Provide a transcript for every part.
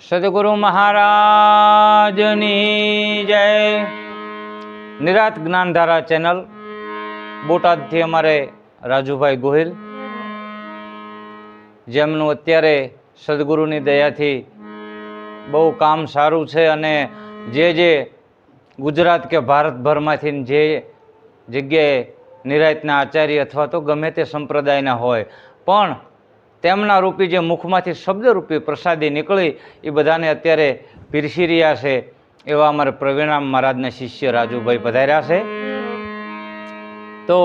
સદગુરુ મહારાજની જય. નિરાત જ્ઞાનધારા ચેનલ, બોટાદથી અમારે રાજુભાઈ ગોહિલ, જેમનું અત્યારે સદગુરુની દયાથી બહુ કામ સારું છે અને જે જે ગુજરાત કે ભારતભરમાંથી જે જગ્યાએ નિરાયતના આચાર્ય અથવા તો ગમે તે સંપ્રદાયના હોય, પણ તેમના રૂપી જે મુખમાંથી શબ્દરૂપી પ્રસાદી નીકળી, એ બધાને અત્યારે પીરસી રહ્યા છે એવા અમારે પ્રવીણામ મહારાજના શિષ્ય રાજુભાઈ પધાર્યા છે. તો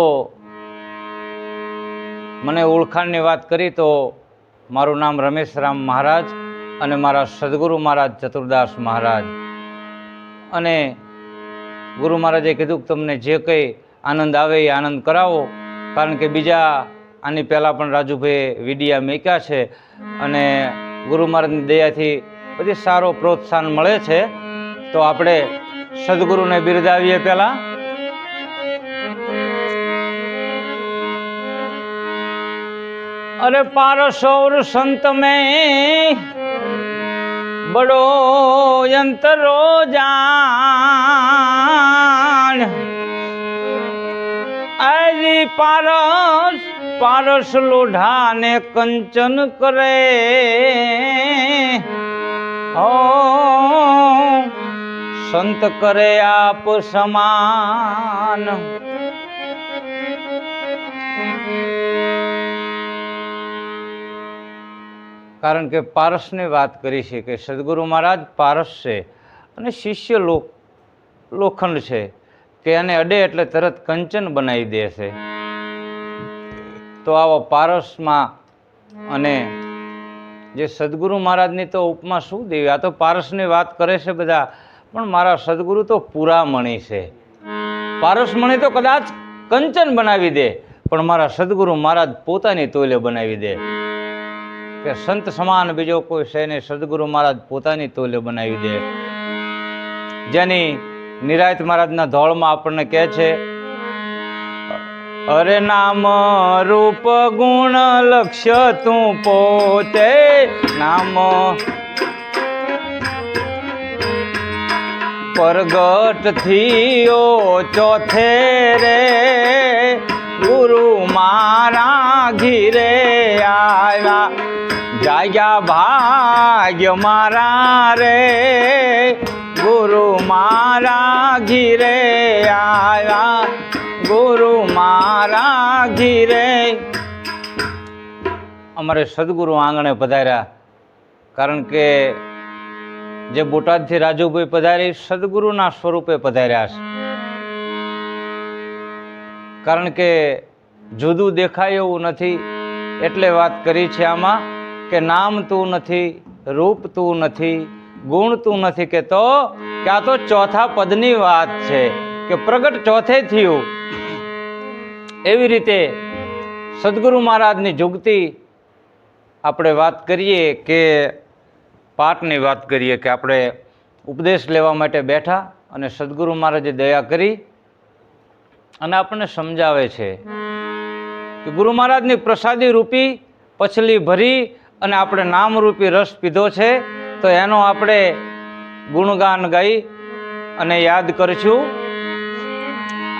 મને ઓળખાણની વાત કરી તો મારું નામ રમેશ રામ મહારાજ અને મારા સદગુરુ મહારાજ ચતુર્દાસ મહારાજ. અને ગુરુ મહારાજે કીધું કે તમને જે કંઈ આનંદ આવે એ આનંદ કરાવો, કારણ કે બીજા આની પહેલાં પણ રાજુભાઈએ વિડીયા મૂક્યા છે અને ગુરુ મહારાજની દયાથી બધી સારો પ્રોત્સાહન મળે છે. તો આપણે સદગુરુને બિરદાવીએ પહેલાં. અરે પારસૌર સંત મેં બડો યંતરો જાણ. આજી પારસ પારસ લોઢાને કંચન કરે. ઓ સંત કરે આપ સમાન. કારણ કે પારસની વાત કરી છે કે સદગુરુ મહારાજ પારસ છે અને શિષ્ય લોખંડ છે. એને અડે એટલે તરત કંચન બનાવી દે છે. તો આવો પારસમાં અને જે સદગુરુ મહારાજની તો ઉપમા શું દેવી? આ તો પારસની વાત કરે છે બધા, પણ મારા સદગુરુ તો પુરામણી છે. પારસમણી તો કદાચ કંચન બનાવી દે, પણ મારા સદગુરુ મહારાજ પોતાની તોલે બનાવી દે. કે સંત સમાન બીજો કોઈ છે નહીં, સદગુરુ મહારાજ પોતાની તોલે બનાવી દે. જેની નિરાયત મહારાજના ધોળમાં આપણને કહે છે અરે નામ રૂપ ગુણ લક્ષ્ય તું પોતે. નામ પરગટ થયો ચોથે રે. ગુરુ મારા ઘીરે આવ્યા જાગ્યા ભાગ્ય મારા રે. ગુરુ મારા ઘીરે આવ્યા ગુરુ મારા ઘીરે. અમારે સદગુરુ આંગણે પધાર્યા. કારણ કે જે બોટાદથી રાજુભાઈ પધારી સદગુરુના સ્વરૂપે પધાર્યા છે. કારણ કે જુદું દેખાય એવું નથી. એટલે વાત કરી છે આમાં કે નામ તું નથી, રૂપ તું નથી, ગુણ તું નથી. કે તો, કે આ તો ચોથા પદની વાત છે. કે પ્રગટ ચોથે થયું. એવી રીતે સદગુરુ મહારાજની જુગતી આપણે વાત કરીએ કે પાઠની વાત કરીએ કે આપણે ઉપદેશ લેવા માટે બેઠા અને સદગુરુ મહારાજે દયા કરી અને આપણને સમજાવે છે કે ગુરુ મહારાજની પ્રસાદી રૂપી પછલી ભરી અને આપણે નામરૂપી રસ પીધો છે, તો એનો આપણે ગુણગાન ગાઈ અને યાદ કરશું.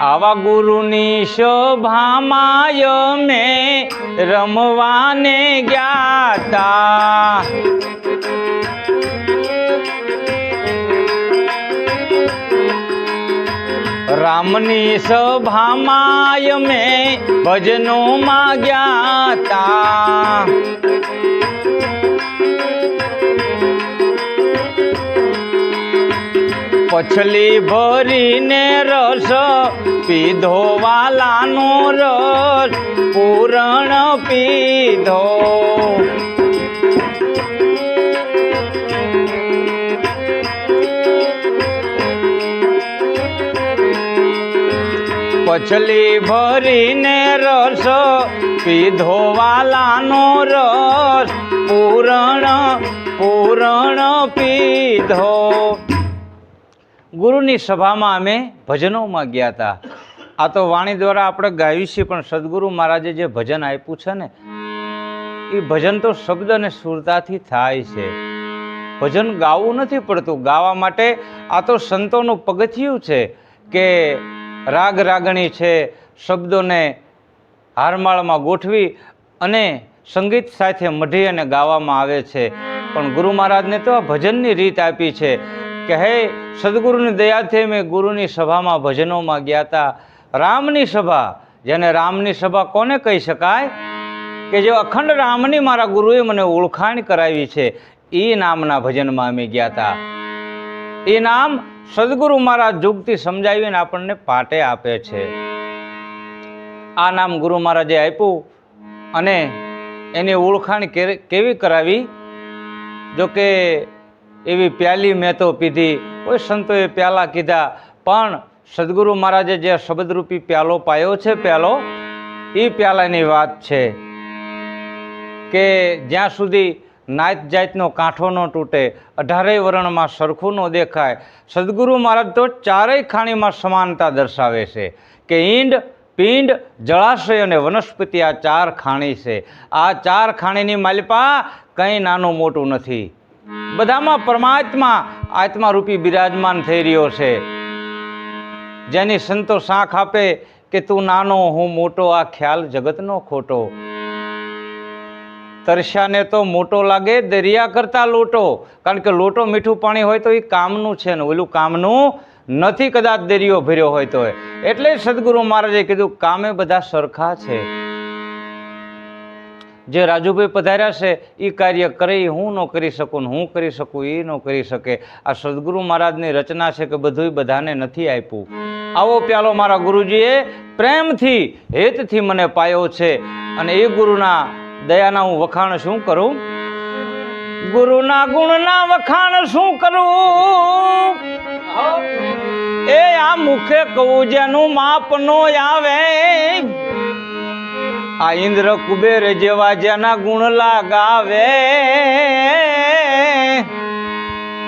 આવા ગુરુની શોભામાય મેં રમવાને ગયા રામની સભામાય મેં ભજનો માગ્યા તા પછલી ભરીને રસ પીધો વાલાનો રસ પૂરણ પીધો. પછલી ભરીને રસ પીધો વાલાનો રસ પૂરણ પૂરણ પીધો. ગુરુની સભામાં અમે ભજનોમાં ગયા હતા. આ તો વાણી દ્વારા આપણે ગાયું છીએ, પણ સદગુરુ મહારાજે જે ભજન આપ્યું છે ને, એ ભજન તો શબ્દ અને સુરતાથી થાય છે. ભજન ગાવું નથી પડતું. ગાવા માટે આ તો સંતોનું પગથિયું છે કે રાગ રાગણી છે, શબ્દોને હારમાળમાં ગોઠવી અને સંગીત સાથે મઢી અને ગાવામાં આવે છે. પણ ગુરુ મહારાજને તો આ ભજનની રીત આપી છે. કે હે સદગુરુની દયાથી મેં ગુરુની સભામાં ભજનોમાં ગયા હતા રામની સભા, જેને રામની સભા કોને કહી શકાય? કે જે અખંડ રામની મારા ગુરુએ મને ઓળખાણ કરાવી છે, એ નામના ભજનમાં અમે ગયા હતા એ નામ સદગુરુ મારા જુગથી સમજાવીને આપણને પાટે આપે છે. આ નામ ગુરુ મહારાજે આપ્યું અને એની ઓળખાણ કેવી કરાવી? જો કે એવી પ્યાલી મેં તો પીધી. કોઈ સંતોએ પ્યાલા કીધા, પણ સદગુરુ મહારાજે જે શબ્દરૂપી પ્યાલો પાયો છે પ્યાલો એ પ્યાલાની વાત છે કે જ્યાં સુધી નાત જાતનો કાંઠો ન તૂટે, અઢારેય વર્ણમાં સરખું ન દેખાય. સદગુરુ મહારાજ તો ચારેય ખાણીમાં સમાનતા દર્શાવે છે કે ઈંડ, પિંડ, જળાશય અને વનસ્પતિ આ ચાર ખાણી છે. આ ચાર ખાણીની માલિપા કંઈ નાનું મોટું નથી. બધામાં પરમાત્મા આત્મારૂપી બિરાજમાન થઈ રહ્યો છે. જેની સંતો સાંખ આપે કે તું નાનો, હું મોટો, આ ખ્યાલ જગતનો ખોટો. તરસ્યાને તો મોટો લાગે, દરિયા કરતા લોટો. કારણ કે લોટો મીઠું પાણી હોય તો એ કામનું છે ને, ઓલું કામનું નથી કદાચ દરિયો ભર્યો હોય તો એટલે સદગુરુ મહારાજે કીધું, કામે બધા સરખા છે. જે રાજુભાઈ પધાર્યા છે એ કાર્ય કરે એ હું ન કરી શકું હું કરી શકું એ ન કરી શકે. આ સદગુરુ મહારાજની રચના છે કે બધું બધાને નથી આપ્યું. આવો પ્યાલો મારા ગુરુજીએ, પ્રેમથી, હેતથી મને પાયો છે. અને એ ગુરુના દયાના હું વખાણ શું કરું? ગુરુના ગુણના વખાણ શું કરું? એ આ મુખે કહું, જેનું માપ નો આવે. આ ઇન્દ્ર કુબેર જેવા જેના ગુણ લાગાવે.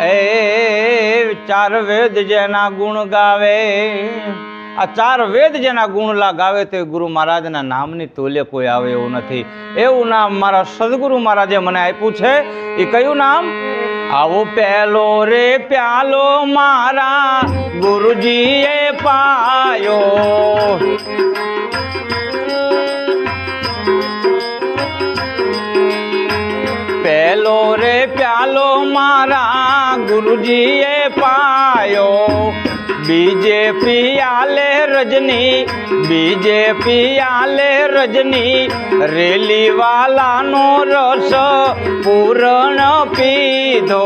એ ચાર વેદ જેના ગુણ ગાવે. આ ચાર વેદ જેના ગુણ લગાવે તે ગુરુ મહારાજના નામની તોલે કોઈ આવે એવું નથી. એવું નામ મારા સદગુરુ મહારાજે મને આપ્યું છે. એ કયું નામ? આવો પહેલો રે પ્યાલો મારા ગુરુજીએ પાયો. પ્યાલો મારા ગુરુજીએ પાયો. બીજે પિયાલે રજની, બીજે પિયાલે રજની રેલી વાલાનો રસ પૂરણ પીધો.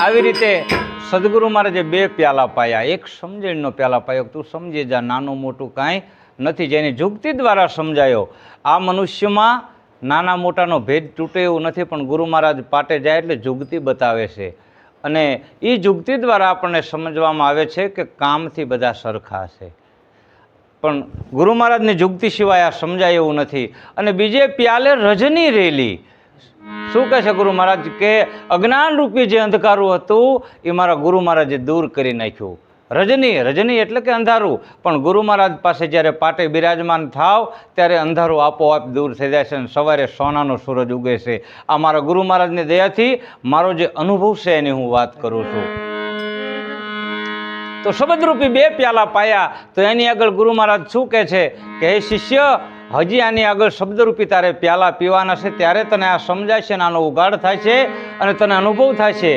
આવી રીતે સદગુરુ મહારાજે બે પ્યાલા પાયા, એક સમજણનો પ્યાલા પાયો તું સમજી જા, નાનું મોટું કાંઈ નથી જેની જુગતી દ્વારા સમજાયો. આ મનુષ્યમાં નાના મોટાનો ભેદ તૂટે એવું નથી, પણ ગુરુ મહારાજ પાટે જાય એટલે જુગતી બતાવે છે. અને એ જુગતી દ્વારા આપણને સમજવામાં આવે છે કે કામથી બધા સરખા છે. પણ ગુરુ મહારાજની જુગતી સિવાય આ સમજાય એવું નથી. અને બીજે પ્યાલે રજની રેલી. શું કહે છે ગુરુ મહારાજ કે અજ્ઞાન રૂપી જે અંધકારું હતું, એ મારા ગુરુ મહારાજે દૂર કરી નાખ્યું. રજની રજની એટલે કે અંધારું. પણ ગુરુ મહારાજ પાસે જ્યારે પાટે બિરાજમાન થાવ, ત્યારે અંધારું આપોઆપ દૂર થઈ જાય છે અને સવારે સોનાનો સૂરજ ઉગે છે. આ મારા ગુરુ મહારાજની દયાથી મારો જે અનુભવ છે એની હું વાત કરું છું. તો શબ્દરૂપી બે પ્યાલા પાયા. તો એની આગળ ગુરુ મહારાજ શું કહે છે? કે હે શિષ્ય હજી આની આગળ શબ્દરૂપી તારે પ્યાલા પીવાના છે, ત્યારે તને આ સમજાય છે અને આનો ઉગાડ થાય છે અને તને અનુભવ થાય છે.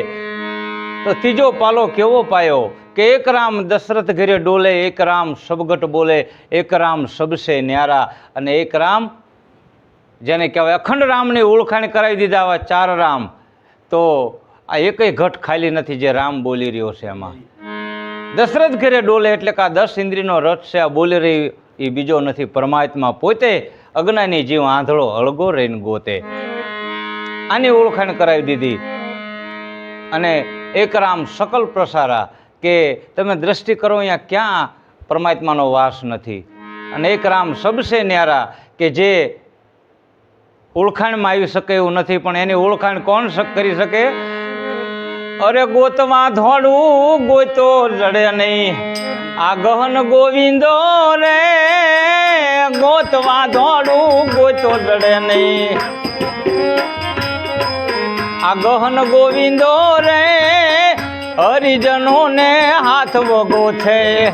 તો ત્રીજો પાલો કેવો પાયો? કે એક રામ દશરથ ઘરે ડોલે, એક રામ સબગટ બોલે, એક રામ સબસે ન્યારા અને એક રામ જેને કહેવાય અખંડ રામની ઓળખાણ કરાવી દીધા આવા ચાર રામ. તો આ એકય ઘટ ખાલી નથી જે રામ બોલી રહ્યો છે એમાં દશરથ ઘરે ડોલે એટલે કે આ દસ ઇન્દ્રિયનો રથ છે, આ બોલી રહી એ બીજો નથી. પરમાત્મા પોતે અજ્ઞાની જીવ આંધળો અળગો રહીને ગોતે. આની ઓળખાણ કરાવી દીધી. અને એક રામ સકલ પ્રસારા કે તમે દ્રષ્ટિ કરો અહીંયા ક્યાં પરમાત્માનો વાસ નથી. અને એક રામ સબસે ન્યારા કે જે ઓળખાણમાં આવી શકે એવું નથી, પણ એની ઓળખાણ કોણ કરી શકે? અરે ગોતમાં ધોળું ગોતો જડે નહીં. આ ગહન ગોવિંદો રે, ગોતવા દોડું, ગોતો દડે નહીં. આ ગહન ગોવિંદો રે, હરિજનોને હાથ વગો છે.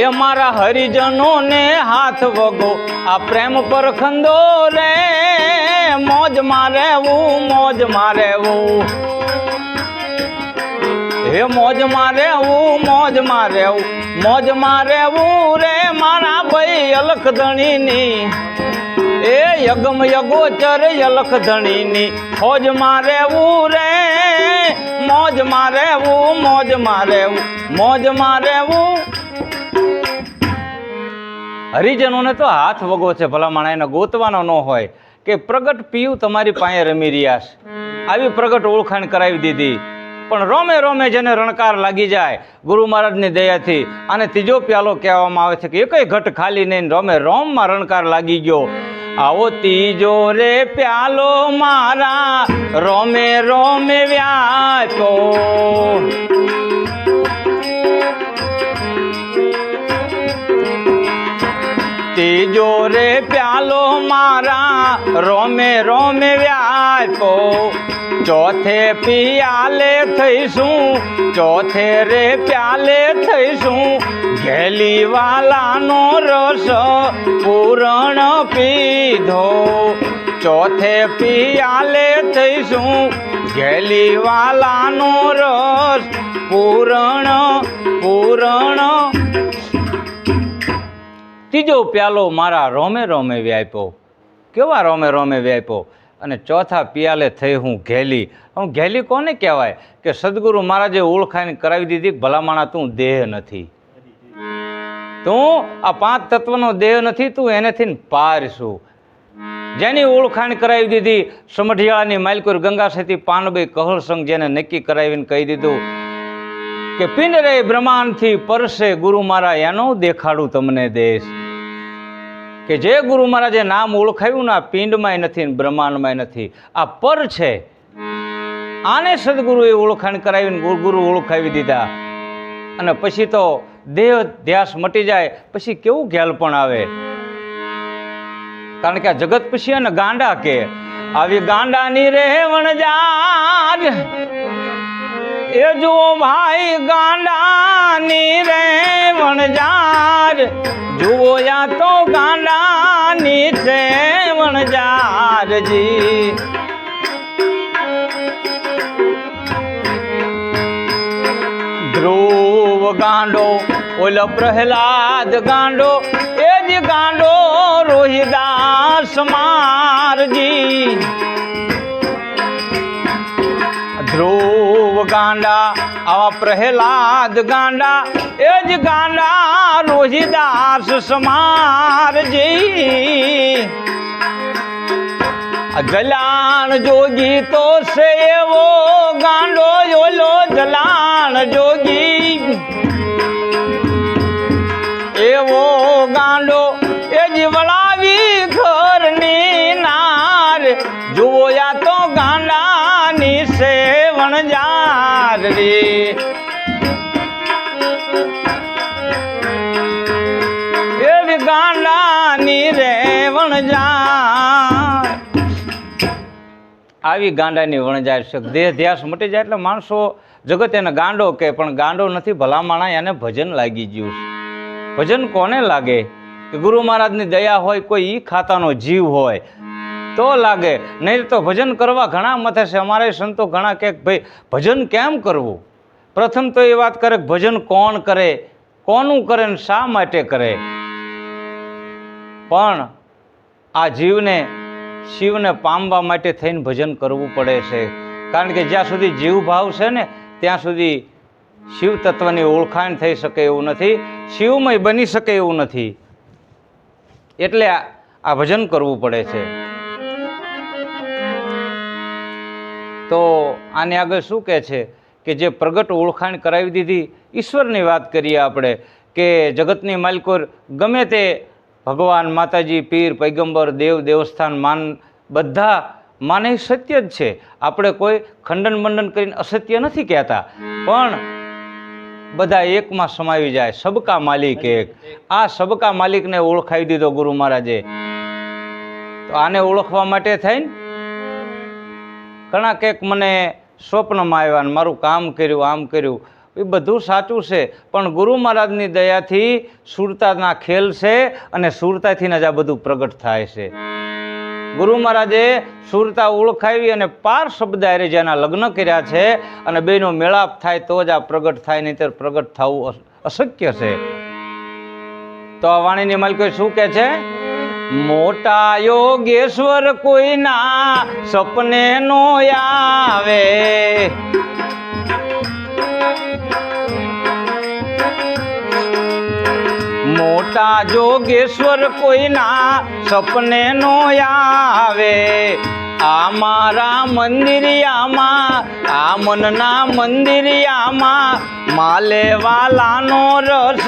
એ મારા હરિજનોને હાથ વગો. આ પ્રેમ પર ખંદો રે મોજ મારે મોજ મારે હે મોજ રહેવું મોજ રહેવું મોજ રહેવું રે મારા ભાઈ અલખ ધણીની એ યગમ યગોચર યલખ ધણીની ફોજ મારે રે, મોજ રહેવું મોજ મારે મોજ રહેવું હરિજનોને તો હાથ વગો છે, ભલા માણા એને ગોતવાનો ન હોય. કે પ્રગટ પીયું તમારી પાસે રમી રહ્યા છે. આવી પ્રગટ ઓળખાણ કરાવી દીધી. પણ રોમે રોમે જેને રણકાર લાગી જાય, ગુરુ મહારાજની દયાથી. અને ત્રીજો પ્યાલો કહેવામાં આવે છે કે એકય ઘટ ખાલી નહીં, રોમે રોમમાં રણકાર લાગી ગયો. આવો ત્રીજો રે પ્યાલો મારા, રોમે રોમે વ્યાતો. ત્રીજો રે પ્યાલો મારા, રોમે રોમે વ્યાપો ચોથે પિયાલે થઈશું, ચોથે રે પ્યાલે થઈશું. ઘેલી વાલાનો રસ પૂરણ પીધો. ચોથે પિયાલે થઈશું ઘેલી વાલાનો રસ પૂરણ પૂરણ. ત્રીજો પ્યાલો મારા રોમે રોમે વ્યાપ્યો. કેવા રોમે રોમે વ્યાપ્યો? અને ચોથા પિયાલે થઈ હું ઘેલી. હું ઘેલી કોને કહેવાય? કે સદગુરુ મહારાજે ઓળખાઈને કરાવી દીધી ભલામાણા તું દેહ નથી. તું આ પાંચ તત્વનો દેહ નથી, તું એનેથી પાર છું. જેની ઓળખાણ કરાવી દીધી સમઢિયાળાની માલકુર ગંગા સતી પાનભાઈ કહળ સંઘ જેને નક્કી કરાવીને કહી દીધું કે પિંડ બ્રહ્માંડથી પરસે ગુરુ મારા એનો દેખાડું તમને દેશ. કે જે ગુરુ મહારાજે નામ ઓળખાયું ને આ નથી ને નથી. આ પર છે. આને સદગુરુએ ઓળખાણ કરાવીને ગુરુ ઓળખાવી દીધા. અને પછી તો દેહ ધ્યાસ મટી જાય, પછી કેવું ખ્યાલ પણ આવે? કારણ કે આ જગત પછી અને ગાંડા કે, આવી ગાંડાની રેવણ જાજ એ જુઓ ભાઈ, ગાંડાની રેવણ વણજાર જુઓ યા તો ગાંડાની છે વણજારજી ધ્રુવ ગાંડો, ઓલો પ્રહલાદ ગાંડો, એ જ ગાંડો રોહિદાસ મારજી. ધ્રુવ ગાંડા, આવા પ્રહલાદ ગાંડા, એ જ ગાંડા રોહિદાસ સમારજી. જલાણ જોગી તો છે એવો ગાંડો ઓલો જલાણ જોગી. રે એવી ગાંડાની રેવણ જાર આવી ગાંડાની વણજાય છે. દેહ ધ્યાસ મટી જાય એટલે માણસો જગત એને ગાંડો કે પણ ગાંડો નથી ભલા માણા એને ભજન લાગી ગયું છે. ભજન કોને લાગે? કે ગુરુ મહારાજની દયા હોય કોઈ ઈ ખાતાનો જીવ હોય. તો લાગે. નહીં તો ભજન કરવા ઘણા મથે છે. અમારે સંતો ઘણા કહે ભાઈ, ભજન કેમ કરવું? પ્રથમ તો એ વાત કરે ભજન કોણ કરે? કોનું કરે ને શા માટે કરે? પણ આ જીવને, શિવને પામવા માટે થઈને ભજન કરવું પડે છે. કારણ કે જ્યાં સુધી જીવ ભાવ છે ને, ત્યાં સુધી શિવ તત્વની ઓળખાણ થઈ શકે એવું નથી. શિવમય બની શકે એવું નથી. એટલે આ ભજન કરવું પડે છે. તો આને આગળ શું કહે છે કે જે પ્રગટ ઓળખાણ કરાવી દીધી, ઈશ્વરની વાત કરીએ આપણે કે જગતની માલિકોર ગમે તે ભગવાન, માતાજી, પીર, પૈગંબર, દેવ, દેવસ્થાન, માન, બધા માને સત્ય જ છે. આપણે કોઈ ખંડન મંડન કરીને અસત્ય નથી કહેતા. પણ બધા એકમાં સમાવી જાય. સબકા માલિક એક. આ સબકા માલિકને ઓળખાવી દીધો ગુરુ મહારાજે. તો આને ઓળખવા માટે થઈને ઘણા કંઈક મને સ્વપ્નમાં આવ્યા ને મારું કામ કર્યું, આમ કર્યું. એ બધું સાચું છે, પણ ગુરુ મહારાજની દયાથી સુરતાના ખેલ છે અને સુરતાથી જ આ બધું પ્રગટ થાય છે. ગુરુ મહારાજે સુરતા ઓળખાવી અને પાર શબ્દ હારે જેના લગ્ન કર્યા છે અને બેનો મેળાપ થાય તો જ આ પ્રગટ થાય, નહીંતર પ્રગટ થવું અશક્ય છે. તો આ વાણીની માલિકો શું કહે છે? મોટા યોગેશ્વર કોઈના સપને નો આવે. મોટા જોગેશ્વર કોઈના સપને નો આવે. આ મારા મંદિરિયામાં આ મનના મંદિરિયામાં માલે વાલાનો રસ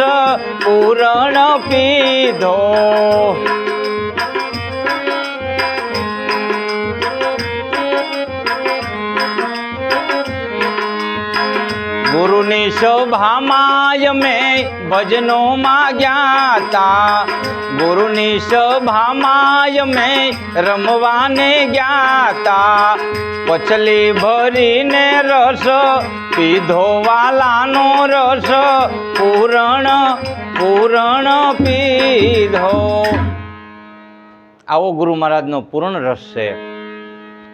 પૂરણ પીધો. ગુરુની સભામાં અમે ભજનો માગ્યા તા ગુરુની સભામાં અમે રમવાને ગયા તા પછલી ભરીને રસ પીધો વાલાનો રસ પૂરણ પૂરણ પીધો. આવો ગુરુ મહારાજનો પૂર્ણ રસ છે.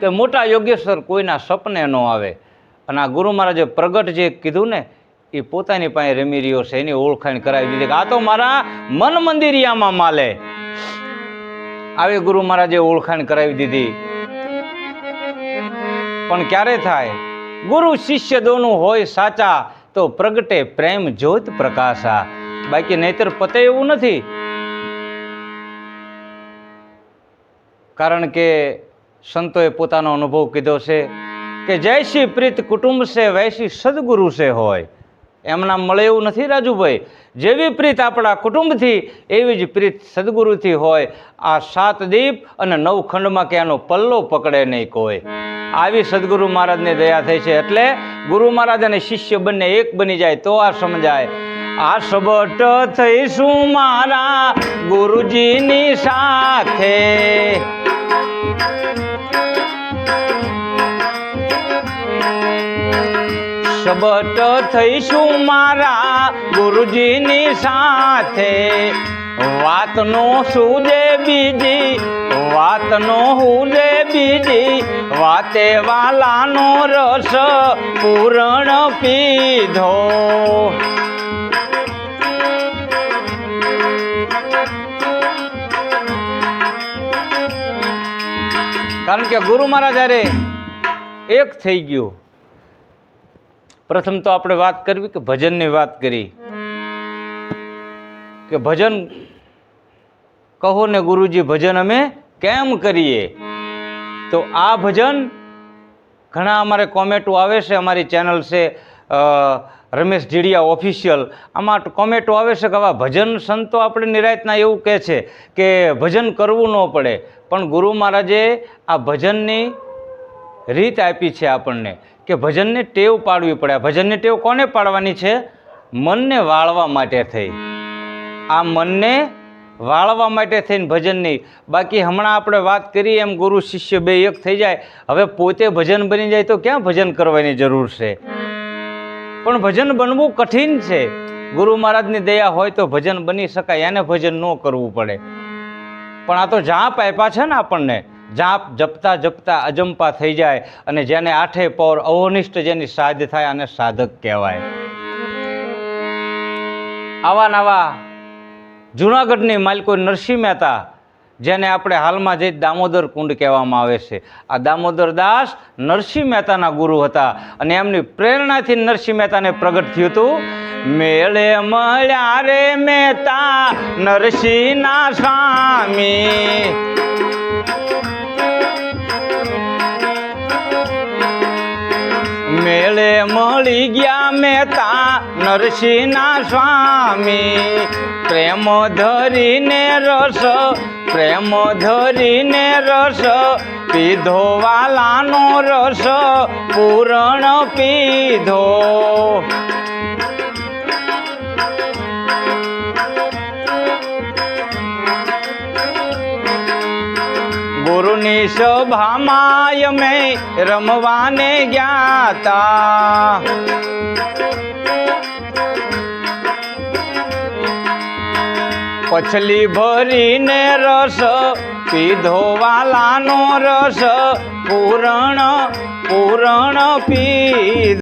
કે મોટા યોગેશ્વર કોઈના સપને ન આવે. અને આ ગુરુ મહારાજે પ્રગટ જે કીધું ને, એ પોતાની પાસે રમી રહ્યો છે, એની ઓળખાણ કરાવી દીધી. આ તો મારા મન મંદિરિયામાં માલે. આવી ગુરુ મહારાજે ઓળખાણ કરાવી દીધી. પણ ક્યારે થાય? ગુરુ શિષ્ય દોનું હોય સાચા, તો પ્રગટે પ્રેમ જ્યોત પ્રકાશા. બાકી નહીતર પતે એવું નથી. કારણ કે સંતોએ પોતાનો અનુભવ કીધો છે કે જૈસી પ્રીત કુટુંબ છે વૈસી સદગુરુ છે હોય. એમના મળે એવું નથી રાજુભાઈ. જેવી પ્રીત આપણા કુટુંબથી, એવી જ પ્રીત સદગુરુથી હોય. આ સાત દીપ અને નવ ખંડમાં કે એનો પલ્લો પકડે નહીં કોઈ. આવી સદગુરુ મહારાજની દયા થઈ છે એટલે ગુરુ મહારાજ અને શિષ્ય બંને એક બની જાય તો આ સમજાય. આ સબટ થઈશું મારા ગુરુજીની સાથે. સબટ થઈશું મારા ગુરુજીની સાથે. વાતનો શું દે બીજી? વાતનો હુજે બીજી? વાતે વાલાનો રસ પૂરણ પીધો. કારણ કે ગુરુ મહારાજ અરે એક થઈ ગયું. પ્રથમ તો આપણે વાત કરવી કે ભજનની વાત કરી. કે ભજન કહો ને ગુરુજી, ભજન અમે કેમ કરીએ? તો આ ભજન ઘણા અમારે કોમેન્ટો આવે છે, અમારી ચેનલ છે રમેશ જીડિયા ઓફિશિયલ. આમાં કોમેન્ટો આવે છે કે આવા ભજન સંતો આપણે નિરાયતના એવું કહે છે કે ભજન કરવું ન પડે. પણ ગુરુ મહારાજે આ ભજનની રીત આપી છે આપણને. કે ભજનને ટેવ પાડવી પડે. ભજનને ટેવ કોને પાડવાની છે? મનને વાળવા માટે થઈ. આ મનને વાળવા માટે થઈને ભજનની બાકી હમણાં આપણે વાત કરીએ એમ ગુરુ શિષ્ય બે એક થઈ જાય. હવે પોતે ભજન બની જાય તો ક્યાં ભજન કરવાની જરૂર છે? પણ ભજન બનવું કઠિન છે. ગુરુ મહારાજની દયા હોય તો ભજન બની શકાય. એને ભજન ન કરવું પડે. પણ આ તો જાપ આપ્યા છે ને આપણને. જાપ, જપતા જપતા અજંપા થઈ જાય અને જેને આઠે પૌર અવનિષ્ઠ જેની સાધ થાય આને સાધક કહેવાય. આવા નવા જૂનાગઢની માલિકો નરસિંહ મહેતા, જેને આપણે હાલમાં જે દામોદર કુંડ કહેવામાં આવે છે. આ દામોદર દાસ નરસિંહ મહેતાના ગુરુ હતા અને એમની પ્રેરણાથી નરસિંહ મહેતાને પ્રગટ થયું હતું. મેળે મળ્યા રે મહેતા, નરસિંહના સ્વામી. મેળે મળી ગયા મેતા નરસિંહના સ્વામી. પ્રેમ ધરીને રસ, પ્રેમ ધરીને રસ પીધો વાલાનો રસ પૂરણ પીધો. ગુરુની સભામાં અમે રમવાને ગયા તા પછલી ભરીને રસ પીધો વાલાનો રસ, પૂરણ પૂરણ પીધો